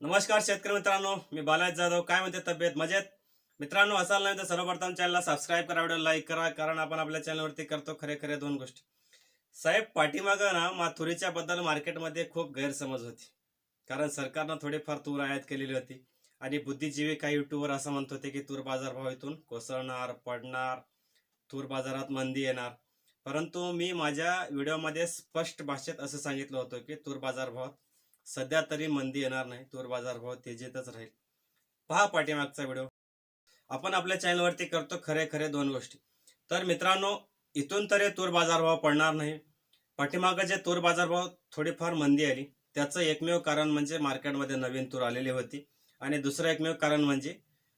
नमस्कार शेतकरी मित्रांनो मी बालाज जाधव. काय म्हणते तब्येत? मजेत? मित्रांनो असाल नाही तर सर्वप्रथम चॅनलला सबस्क्राईब करा व्हिडिओ लाईक करा कारण आपण आपल्या चॅनलवरती करतो खरे खरे दोन गोष्टी. साहेब पाठीमागं ना माथुरीच्या बद्दल मार्केटमध्ये खूप गैरसमज होती. कारण सरकारनं थोडीफार तूर आयात केलेली होती. आणि बुद्धिजीवी काही युट्यूबवर असं म्हणत होते की तूर बाजारभाव इथून कोसळणार पडणार तूर बाजारात मंदी येणार. परंतु मी माझ्या व्हिडिओमध्ये स्पष्ट भाषेत असं सांगितलं होतं की तूर बाजारभावात सध्या तरी मंदी येणार नाही. तूर बाजारभाव तेजीतच राहील. पहा पाठीमागचा व्हिडिओ. आपण आपल्या चॅनलवरती करतो खरे खरे दोन गोष्टी. तर मित्रांनो इथून तरी तूर बाजारभाव पडणार नाही. पाठीमागं जे तूर बाजारभाव थोडीफार मंदी आली त्याचं एकमेव कारण म्हणजे मार्केटमध्ये नवीन तूर आलेली होती आणि दुसरं एकमेव कारण म्हणजे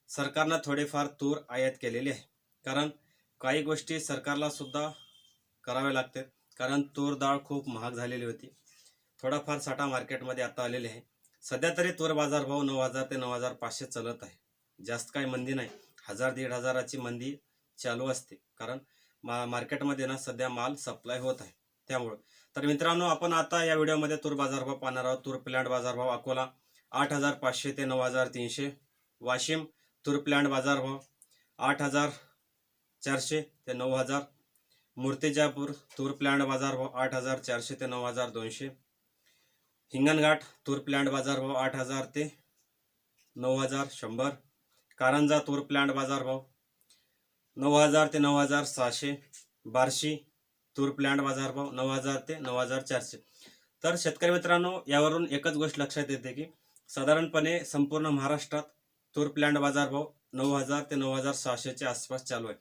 सरकारनं थोडेफार तूर आयात केलेली आहे. कारण काही गोष्टी सरकारला सुद्धा कराव्या लागतात. कारण तूर डाळ खूप महाग झालेली होती. थोडाफार साठा मार्केटमध्ये आता आलेले आहे. सध्या तरी तूर बाजारभाव नऊ हजार ते नऊ हजार पाचशे चालत आहे. जास्त काही मंदी नाही. हजार दीड हजाराची मंदी चालू असते. कारण मा मार्केटमध्ये ना सध्या माल सप्लाय होत आहे. त्यामुळं. तर मित्रांनो आपण आता या व्हिडिओमध्ये तूर बाजारभाव पाहणार आहोत. तूर प्लॅन्ट बाजारभाव अकोला आठ हजार पाचशे ते नऊ हजार तीनशे. वाशिम तूर प्लॅन्ट बाजारभाव आठ हजार चारशे ते नऊ हजार. मूर्तिजापूर तूर प्लॅन्ट बाजारभाव आठ हजार चारशे ते नऊ हजार दोनशे. हिंगणघाट तूर प्लॅन्ट बाजारभाव आठ हजार ते नऊ हजार शंभर. कारंजा तूर प्लॅन्ट बाजारभाव नऊ हजार ते नऊ हजार सहाशे. बार्शी तूर प्लॅन्ट बाजारभाव नऊ हजार ते नऊ हजार चारशे. तर शेतकरी मित्रांनो यावरून एकच गोष्ट लक्षात येते की साधारणपणे संपूर्ण महाराष्ट्रात तूर प्लॅन्ट बाजारभाव नऊ हजार ते नऊ हजार सहाशेच्या आसपास चालू आहे.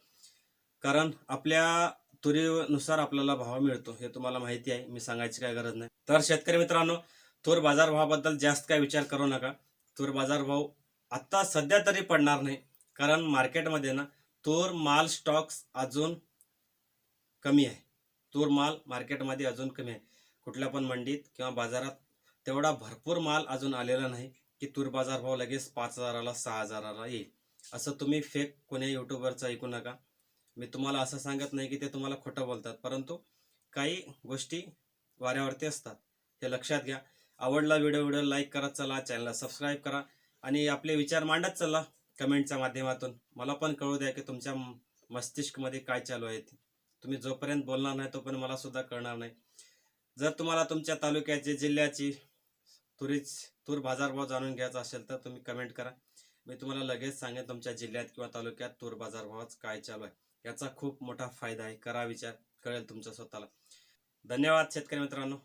कारण आपल्या तुरीनुसार आपल्याला भाव मिळतो हे तुम्हाला माहिती आहे. मी सांगायची काय गरज नाही. तर शेतकरी मित्रांनो तूर बाजारभावाबद्दल जास्त काय विचार करू नका. तूर बाजारभाव आत्ता सध्या तरी पडणार नाही. कारण मार्केटमध्ये ना तूर माल स्टॉक्स अजून कमी आहे. तूर माल मार्केटमध्ये अजून कमी आहे. कुठल्या पण मंडीत किंवा बाजारात तेवढा भरपूर माल अजून आलेला नाही की तूर बाजारभाव लगेच पाच हजाराला सहा हजाराला येईल. असं तुम्ही फेक कोणी युट्यूबरचं ऐकू नका. मी तुम्हाला असं सांगत नाही की ते तुम्हाला खोटं बोलतात. परंतु काही गोष्टी वाऱ्यावरती असतात. हे लक्षात घ्या. आवडला व्हिडिओ व्हिडिओ लाईक करत चला चॅनलला सबस्क्राईब करा. आणि आपले विचार मांडत चला कमेंटच्या माध्यमातून. मला पण कळू द्या की तुमच्या मस्तिष्कमध्ये काय चालू आहे ते. तुम्ही जोपर्यंत बोलणार नाही तोपर्यंत मला सुद्धा कळणार नाही. जर तुम्हाला तुमच्या तालुक्याची जिल्ह्याची तुरीच तूर बाजारभाव जाणून घ्यायचा असेल तर तुम्ही कमेंट करा. मी तुम्हाला लगेच सांगेन तुमच्या जिल्ह्यात किंवा तालुक्यात तूर बाजारभावाच काय चालू आहे. याचा खूप मोठा फायदा आहे. करा विचार कळेल तुमच्या स्वतःला. धन्यवाद शेतकरी मित्रांनो.